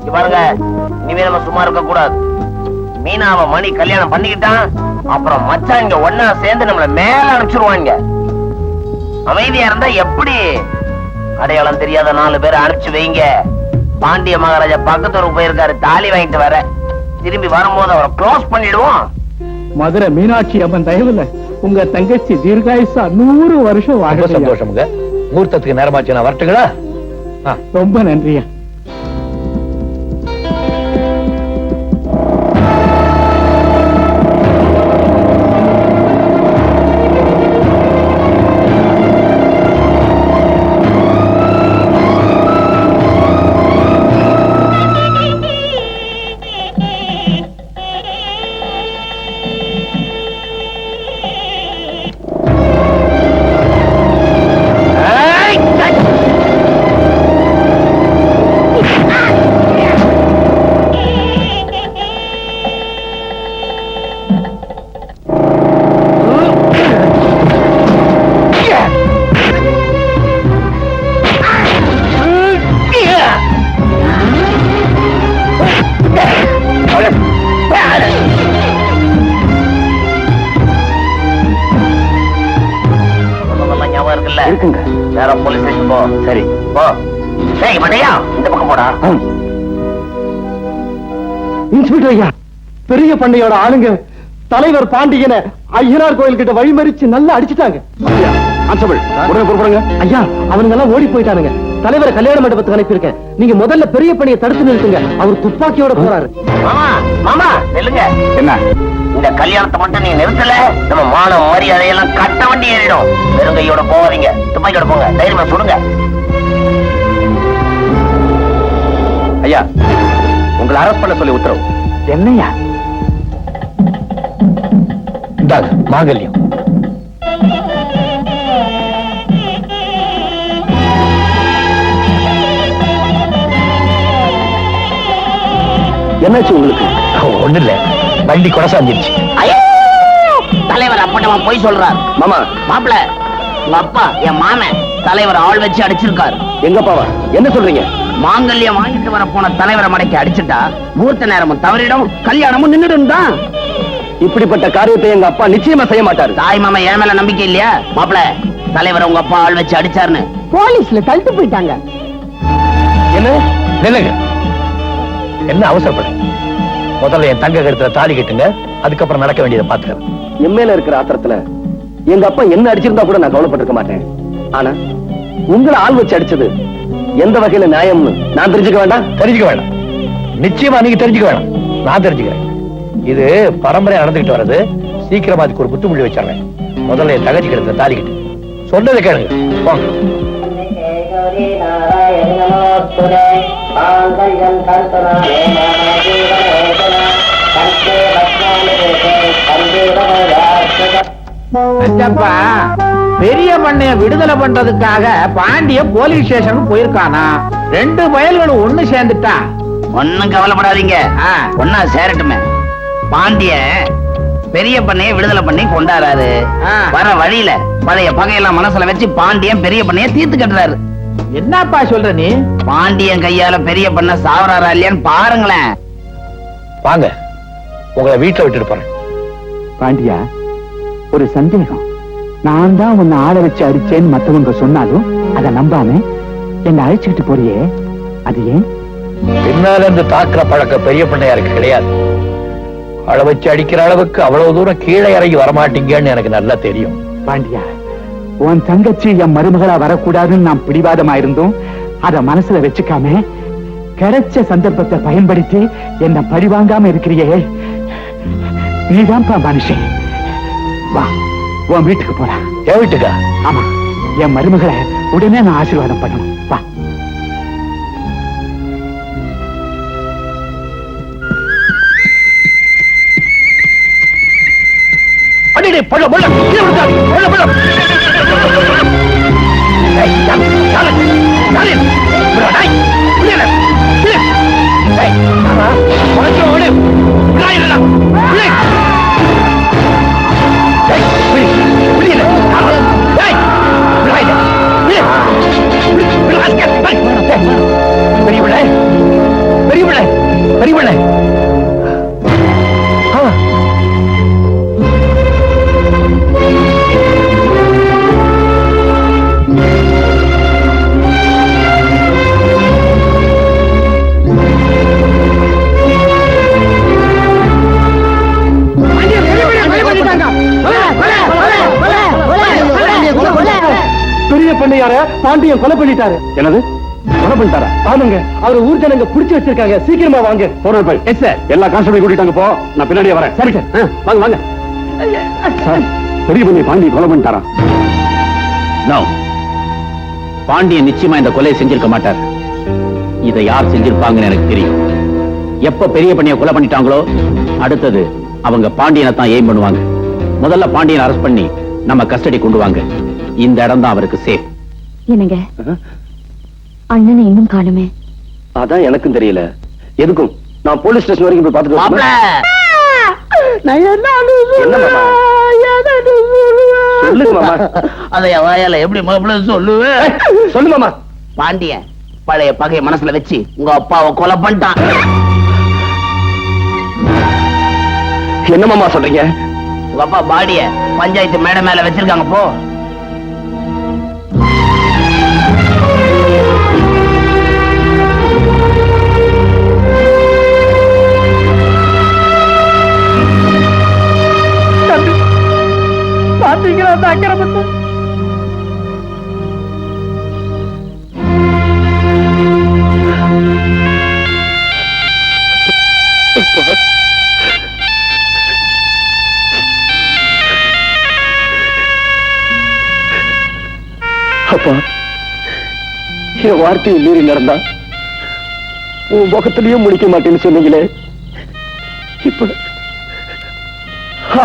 இங்க பாருங்க. இனிமே நம்ம சும்மா இருக்க கூடாது. மீனாவை மணி கல்யாணம் பண்ணிக்கிட்டான் அப்புறம் மச்சான் இங்க ஒன்னா சேர்ந்து நம்மள மேல அனுப்பிச்சிருவாங்க அமைதியா இருந்தா எப்படி? அடையாளம் தெரியாத நாலு பேர் அனுப்பிச்சு வைங்க. பாண்டிய மகாராஜா பக்கத்தூருக்கு போயிருக்காரு தாலி வாங்கிட்டு வர. திரும்பி வரும்போது அவரை க்ளோஸ் பண்ணிடுவோம். மதுரை மீனாட்சி அம்மன் தயவுல உங்க தங்கச்சி தீர்காயுசா நூறு வருஷம் சந்தோஷமுங்க. முகூர்த்தத்துக்கு நேரமாச்சு நான் வரட்டுங்களா? ஆ, ரொம்ப நன்றியா? இருக்குங்க நேரா போலீஸ் ஸ்டேஷன் போ. சரி. போ. டேய் மண்டையா இந்த பக்கம் போடா. இன்ஸ்பெக்டர் ஐயா பெரிய பண்ணையோட ஆளுங்க தலைவர் பாண்டியனை ஐயனார் கோயில் கிட்ட வழிமறிச்சு நல்லா அடிச்சிட்டாங்க. ஐயா அவனுங்க எல்லாம் ஓடி போயிட்டானுங்க. தலைவரை கல்யாண மண்டபத்துக்கு அனுப்பியிருக்கேன். நீங்க முதல்ல பெரிய பணியை தடுத்து நிறுத்துங்க. அவர் துப்பாக்கியோட போறாரு. மாமா மாமா என்ன? இந்த கல்யாணத்தை மட்டும் நீ நிறுத்தல. நம்ம மானம் மரியாதையெல்லாம் கட்ட வண்டி ஏறிடும் வெறுங்கையோட போவாதீங்க துப்பாக்கியோட போங்க. தைரியமா சுடுங்க. ஐயா உங்களை அரெஸ்ட் பண்ண சொல்லி உத்தரவு. என்னையா? மாங்கல்யம். என்னாச்சு உங்களுக்கு? ஒண்ணு இல்ல வண்டி கொடசாஞ்சிருச்சு ஐயோ! தலைவர் அப்பட்டமா போய் சொல்றார். மாமா. மாப்பிள உங்க அப்பா என் மாமன் தலைவர் ஆள் வச்சு அடிச்சிருக்காரு. எங்கப்பாவா என்ன சொல்றீங்க? மாங்கல்யம் வாங்கிட்டு வர போன தலைவரை மடக்கி அடிச்சுட்டா முகூர்த்த நேரமும் தவறிடும் கல்யாணமும் நின்னுடும் தான். இப்படிப்பட்ட காரியத்தை எங்க அப்பா நிச்சயமா செய்ய மாட்டாரு. தாய் மாமா என் மேல நம்பிக்கை இல்லையா? மாப்பிள தலைவர் உங்க அப்பா ஆள் வச்சு அடிச்சாருன்னு. போலீஸ்ல தள்ளிட்டு போயிட்டாங்க. என்ன? நில்லுங்க. என்ன அவசரப்படு. முதல்ல என் தங்க கழுத்துல தாலி கட்டுங்க. அதுக்கப்புறம் நடக்க வேண்டியதை பாத்துக்கிறேன் என் மேல இருக்கிற ஆத்திரத்துல எங்க அப்பா என்ன அடிச்சிருந்தா கூட நான் கவலைப்பட்டிருக்க மாட்டேன். ஆனா உங்களை ஆள் வச்சு அடிச்சது எந்த வகையில நியாயம்னு நான் தெரிஞ்சுக்க வேண்டாம்? தெரிஞ்சுக்க வேண்டாம். நிச்சயமா நீங்க தெரிஞ்சுக்க வேண்டாம். நான் தெரிஞ்சுக்கிறேன். இது பரம்பரையா நடந்துகிட்டு வர்றது சீக்கிரமா அதுக்கு ஒரு குத்துமுள்ளி வச்சிடுறேன் முதல்ல என் தகச்சி கட்டு. சொன்னதை கேளுங்க. போங்க அச்சப்பா. பெரிய பண்ணைய விடுதலை பண்றதுக்காக பாண்டிய போலீஸ் ஸ்டேஷனுக்கு போயிருக்கானா? ரெண்டு பயல்களும் ஒண்ணு சேர்ந்துட்டா. ஒண்ணும் கவலைப்படாதீங்க. ஒன்னா சேரட்டுமே. பாண்டிய பெரிய பண்ணைய விடுதலை பண்ணி கொண்டாடுறாரு. வர வழியில பழைய பகையெல்லாம் மனசுல வச்சு பாண்டியன் பெரிய பண்ணைய தீர்த்து கட்டுறாரு. என்னப்பா சொல்ற நீ? பாண்டியன் கையால பெரிய பண்ண சாவறாரா இல்லையான்னு பாருங்களேன். வாங்க. உங்களை வீட்டுல விட்டுட்டு போறேன். பாண்டியா? ஒரு சந்தேகம். நான் தான் உன்னை ஆள வச்சு அடிச்சேன்னு மத்தவங்க சொன்னாலும் அதை நம்பாம என்னை அழைச்சுக்கிட்டு போறியே. அது ஏன்? பின்னால இருந்து தாக்குற பழக்கம் பெரிய பிள்ளையாருக்கு கிடையாது. அள வச்சு அடிக்கிற அளவுக்கு அவ்வளவு தூரம் கீழே இறங்கி வரமாட்டீங்கன்னு எனக்கு நல்லா தெரியும். பாண்டியா உன் தங்கச்சி என் மருமகளா வரக்கூடாதுன்னு நான் பிடிவாதமா இருந்தோம் அத மனசுல வச்சுக்காம கிடைச்ச சந்தர்ப்பத்தை பயன்படுத்தி என்ன பழிவாங்காம இருக்கிறியே. நீதான்ப்பா மனுஷன். வா உன் வீட்டுக்கு போலாம். என் வீட்டுக்கா? ஆமா. என் மருமகளை உடனே நான் ஆசீர்வாதம் பண்ணணும். வா. அடிடே பள்ள பள்ள கீழே விழுந்தாடி பாண்டியன் கொலை பண்ணிட்டாரு. என்னது? கொலை பண்ணிட்டாரா? ஆமாங்க. அவர் ஊர் ஜனங்க புடிச்சு வச்சிருக்காங்க. சீக்கிரமா வாங்க. போறது போய் எஸ் சார் எல்லா கான்ஸ்டபிள் கூட்டிட்டாங்க போ. நான் பின்னாடியே வரேன். சரி சார் வாங்க வாங்க. சார் பெரிய பண்ணி பாண்டி கொலை பண்ணிட்டாரா? பாண்டியன் நிச்சயமா இந்த கொலையை செஞ்சிருக்க மாட்டார். இதை யார் செஞ்சிருப்பாங்கன்னு எனக்கு தெரியும். எப்ப பெரிய பண்ணிய கொலை பண்ணிட்டாங்களோ அடுத்தது அவங்க பாண்டியனை தான் எய்ம் பண்ணுவாங்க. முதல்ல பாண்டியனை அரெஸ்ட் பண்ணி நம்ம கஸ்டடி கொண்டு வாங்க. இந்த இடம் தான் அவருக்கு சேஃப் என்னங்க? அண்ணனை இன்னும் காணுமே. அதான் எனக்கும் தெரியல. எதுக்கும்? நான் போலீஸ் ஸ்டேஷன் வரைக்கும் போய் பார்த்துட்டு சொல்லுவேன். சொல்லு மாமா. பாண்டியன் பழைய பகைய மனசுல வச்சு உங்க அப்பாவை கொலை பண்ணிட்டான். என்ன மாமா சொல்றீங்க? உங்க அப்பா பாடிய பஞ்சாயத்து மேடை மேல வச்சிருக்காங்க போ. பாத்தீங்களா அந்த அக்கிரமத்தை. அப்பா என் வார்த்தையை மீறி நடந்தா உன் முகத்திலையும் முடிக்க மாட்டேன்னு சொன்னீங்களே. இப்ப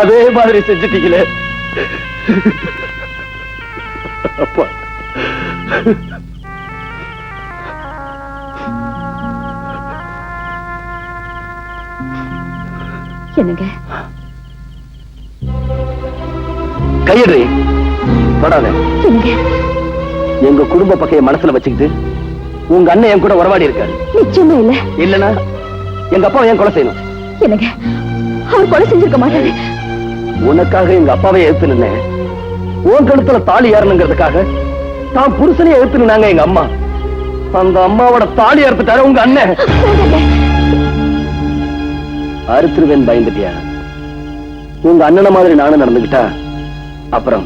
அதே மாதிரி செஞ்சுட்டீங்களே. அப்பா. என்னங்க? கையடு தொடாத என்னங்க? எங்க குடும்ப பக்கைய மனசுல வச்சுக்கிட்டு உங்க அண்ணன் என் கூட உறவாடி இருக்காரு. நிச்சயமா இல்ல. இல்லனா எங்க அப்பா ஏன் கொலை செய்யணும்? என்னங்க? அவர் கொலை செஞ்சிருக்க மாட்டாரு. உனக்காக எங்க அப்பாவை எதிர்த்து நின்னேன் உன் கழுத்துல தாலி ஏறணுங்கிறதுக்காக தான் புருஷனையே எதிர்த்து நின்னாங்க எங்க அம்மா. அந்த அம்மாவோட தாலி அறுத்துட்டாரு உங்க அண்ணன். அறுத்துருவேன் பயந்துட்டியா? உங்க அண்ணனை மாதிரி நானும் நடந்துகிட்டா அப்புறம்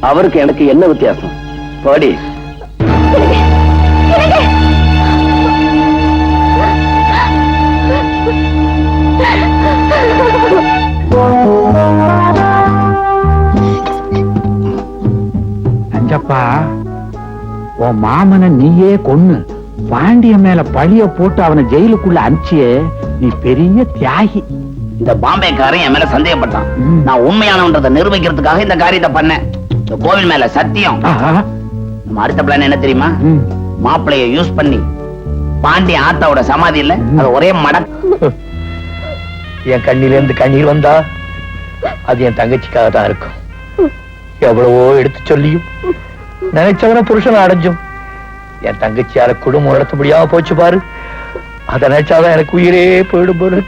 அவருக்கு எனக்கு என்ன வித்தியாசம்? பாடி. உன் மாமனை நீயே கொன்னு. பாண்டிய மேல பழிய போட்டு அவனை ஜெயிலுக்குள்ள அனுப்பிச்சியே நீ பெரிய தியாகி. இந்த பாம்பேக்காரன் என் மேல சந்தேகப்பட்டான். நான் உண்மையானவன்றதை நிரூபிக்கிறதுக்காக இந்த காரியத்தை பண்ணேன். இந்த கோவில் மேல சத்தியம். நம்ம அடுத்த பிளான் என்ன தெரியுமா. மாப்பிளைய யூஸ் பண்ணி பாண்டிய ஆத்தாவோட சமாதி இல்ல அது ஒரே மடக் என் கண்ணிலிருந்து கண்ணீர் வந்தா அது என் தங்கச்சிக்காக தான் இருக்கும். எவ்வளவோ எடுத்து சொல்லியும் நினைச்சவன புருஷன் அடைஞ்சும். என் தங்கச்சியால குடும்பம் நடத்த முடியாம போச்சு பாரு. அதை நினைச்சாதான் எனக்கு உயிரே போயிடும் போல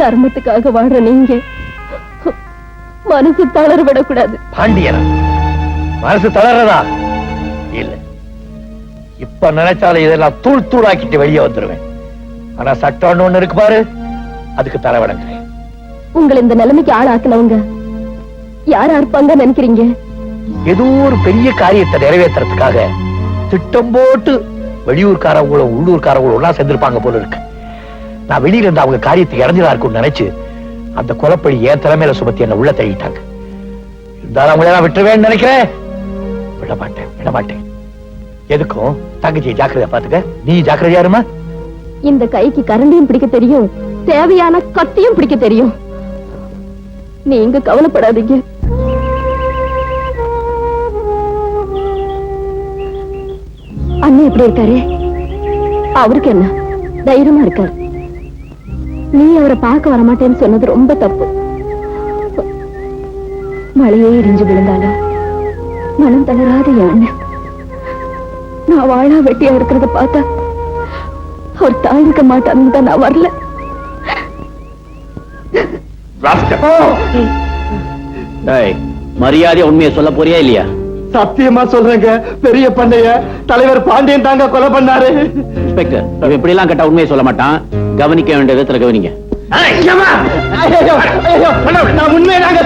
தர்மத்துக்காக வாழ்ற நீங்க மனசு தளர விடக்கூடாது. பாண்டியனா? மனசு தளர்றதா? இல்ல. இப்ப நினைச்சாலும் இதெல்லாம் தூள் தூளாக்கிட்டு வெளியே வந்துருவேன். ஆனா சட்டம்னு ஒண்ணு இருக்கு பாரு அதுக்கு தலைவடங்கிறேன் உங்களை இந்த நிலைமைக்கு ஆளாக்குனவங்க யாரா இருப்பாங்க நினைக்கிறீங்க? ஏதோ ஒரு பெரிய காரியத்தை நிறைவேற்றுறதுக்காக திட்டம் போட்டு வெளியூர்காரங்களும் உள்ளூர்காரங்களும் ஒன்றா சேர்ந்திருப்பாங்க போல இருக்கு. நான் வெளியில இருந்து அவங்க காரியத்தை இறஞ்சதா இருக்கும்னு நினைச்சு அந்த கொலப்படி ஏன் தலைமையில சுமத்தி என்ன உள்ள தள்ளிட்டாங்க. இருந்தாலும் அவங்கள நான் விட்டுருவேன்னு நினைக்கிறேன். விட மாட்டேன் விட மாட்டேன் எதுக்கும்? தங்கச்சி ஜாக்கிரதையா பாத்துக்க நீ ஜாக்கிரதையா இருமா? இந்த கைக்கு கரண்டியும் பிடிக்க தெரியும் தேவையான கத்தியும் பிடிக்க தெரியும். நீங்க கவலைப்படாதீங்க. அண்ணன் எப்படி இருக்காரு? அவருக்கு என்ன? தைரியமா இருக்காரு. நீ அவரை பார்க்க வரமாட்டேன்னு சொன்னது ரொம்ப தப்பு. மழையே இடிஞ்சு விழுந்தாலும் மனம் தளராத அண்ணன். நான் வாழா வெட்டியா இருக்கிறத பார்த்தா அவர் தாங்கிக்க மாட்டான்னு தான் நான் வரல. மரியாதை உண்மையை சொல்ல போறியா இல்லையா? சத்தியமா சொல்றேங்க. பெரிய பண்ணைய. தலைவர் பாண்டியன் தாங்க கொலை பண்ணாரு. இன்ஸ்பெக்டர் இவன் இப்படி எல்லாம் கேட்டா உண்மையை சொல்ல மாட்டான். கவனிக்க வேண்டிய விதத்துல கவனிங்க? உண்மையாக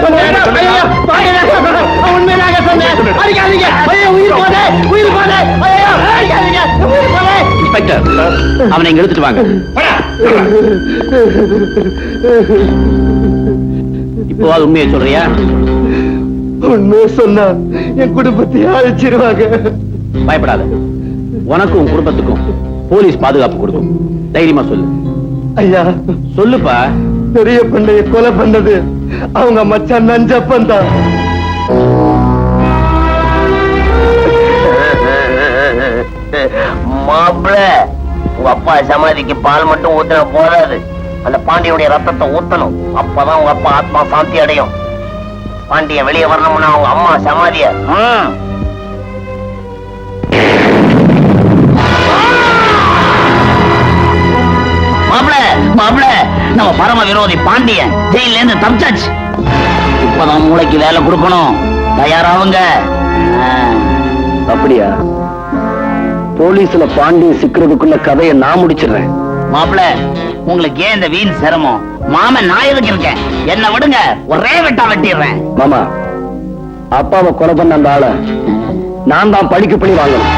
இன்ஸ்பெக்டர் அவனை இங்க எடுத்துட்டு வாங்க. இப்போ உண்மையை சொல்றியா? உண்மையை சொன்னா என் குடும்பத்தை அழைச்சிருவாங்க. பயப்படாத. உனக்கும் உன் குடும்பத்துக்கும் போலீஸ் பாதுகாப்பு கொடுக்கும். தைரியமா சொல்லு. ஐயா. சொல்லுப்பா. பெரிய பண்ணைய கொலை பண்ணது அவங்க மச்சான் நஞ்சப்பன் தான். மாப்பிள உங்க அப்பா சமாதிக்கு பால் மட்டும் ஊத்துன போதாது. அந்த பாண்டியனுடைய ரத்தத்தை ஊத்தணும். அப்பதான் உங்க அப்பா ஆத்மா சாந்தி அடையும். பாண்டியன் வெளியே வரணும்னா அவங்க அம்மா சமாதிய? ம். மாப்பிள மாப்பிள நம்ம பரம விரோதி பாண்டியன் ஜெயில இருந்து தப்பிச்சாச்சு. இப்பதான் மூளைக்கு வேலை கொடுக்கணும். தயாராவுங்க. அப்படியா? போலீஸ்ல பாண்டியன் சிக்கிறதுக்குள்ள கதையை நான் முடிச்சிடுறேன். மாப்பிள உங்களுக்கு ஏன் இந்த வீண் சிரமம்? மாமன் நான் எதுக்கு இருக்கேன். என்ன விடுங்க ஒரே வெட்டா வெட்டிடுறேன். மாமா அப்பாவை கொலை பண்ண அந்த ஆளை நான் தான் படிக்க பண்ணி வாங்கணும்.